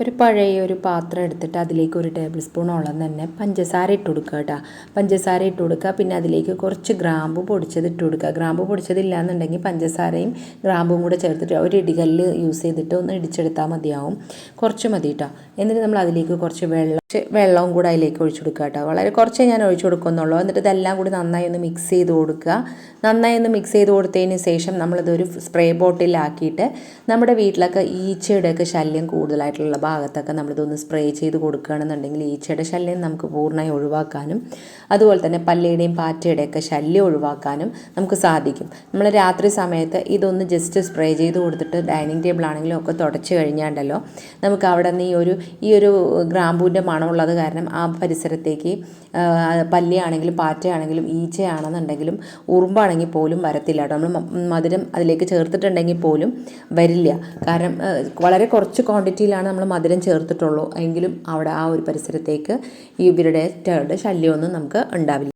ഒരു പഴയ ഒരു പാത്രം എടുത്തിട്ട് അതിലേക്ക് ഒരു ടേബിൾ സ്പൂണോളം തന്നെ പഞ്ചസാര ഇട്ട് കൊടുക്കുക കേട്ടോ പഞ്ചസാര ഇട്ട് കൊടുക്കുക പിന്നെ അതിലേക്ക് കുറച്ച് ഗ്രാമ്പു പൊടിച്ചത് ഇട്ട് കൊടുക്കുക. ഗ്രാമ്പു പൊടിച്ചതില്ല എന്നുണ്ടെങ്കിൽ പഞ്ചസാരയും ഗ്രാമ്പും കൂടെ ചേർത്തിട്ട് ഒരു ഇടികല്ല് യൂസ് ചെയ്തിട്ട് ഒന്ന് ഇടിച്ചെടുത്താൽ മതിയാവും. കുറച്ച് മതി കേട്ടോ എന്നിട്ട് നമ്മൾ അതിലേക്ക് കുറച്ച് വെള്ളം വെള്ളവും കൂടെ അതിലേക്ക് ഒഴിച്ചു കൊടുക്കുക കേട്ടോ വളരെ കുറച്ചേ ഞാൻ ഒഴിച്ചു കൊടുക്കുന്നുള്ളൂ. എന്നിട്ട് ഇതെല്ലാം കൂടി നന്നായി ഒന്ന് മിക്സ് ചെയ്ത് കൊടുക്കുക. നന്നായി ഒന്ന് മിക്സ് ചെയ്ത് കൊടുത്തതിന് ശേഷം നമ്മളിതൊരു സ്പ്രേ ബോട്ടിലാക്കിയിട്ട് നമ്മുടെ വീട്ടിലൊക്കെ ഈച്ചയുടെയൊക്കെ ശല്യം കൂടുതലായിട്ടുള്ള ഭാഗത്തൊക്കെ നമ്മളിതൊന്ന് സ്പ്രേ ചെയ്ത് കൊടുക്കുകയാണെന്നുണ്ടെങ്കിൽ ഈച്ചയുടെ ശല്യം നമുക്ക് പൂർണമായി ഒഴിവാക്കാനും അതുപോലെ തന്നെ പല്ലിയുടെയും പാറ്റയുടെയൊക്കെ ശല്യം ഒഴിവാക്കാനും നമുക്ക് സാധിക്കും. നമ്മൾ രാത്രി സമയത്ത് ഇതൊന്ന് ജസ്റ്റ് സ്പ്രേ ചെയ്ത് കൊടുത്തിട്ട് ഡൈനിങ് ടേബിൾ ആണെങ്കിലും ഒക്കെ തുടച്ച് കഴിഞ്ഞാണ്ടല്ലോ നമുക്ക് അവിടെ നിന്ന് ഈ ഒരു ഈ ഒരു ഗ്രാമ്പൂവിന്റെ മണമുള്ളത് കാരണം ആ പരിസരത്തേക്ക് പല്ലിയാണെങ്കിലും പാറ്റയാണെങ്കിലും ഈച്ചയാണെന്നുണ്ടെങ്കിലും ഉറുമ്പാണെങ്കിൽ പോലും വരത്തില്ല കേട്ടോ. നമ്മൾ മധുരം അതിലേക്ക് ചേർത്തിട്ടുണ്ടെങ്കിൽ പോലും വരില്ല. കാരണം വളരെ കുറച്ച് ക്വാണ്ടിറ്റിയിലാണ് നമ്മൾ മധുരം ചേർത്തിട്ടുള്ളൂ എങ്കിലും അവിടെ ആ ഒരു പരിസരത്തേക്ക് ഇവരുടെ ശല്യമൊന്നും നമുക്ക് ഉണ്ടാവില്ല.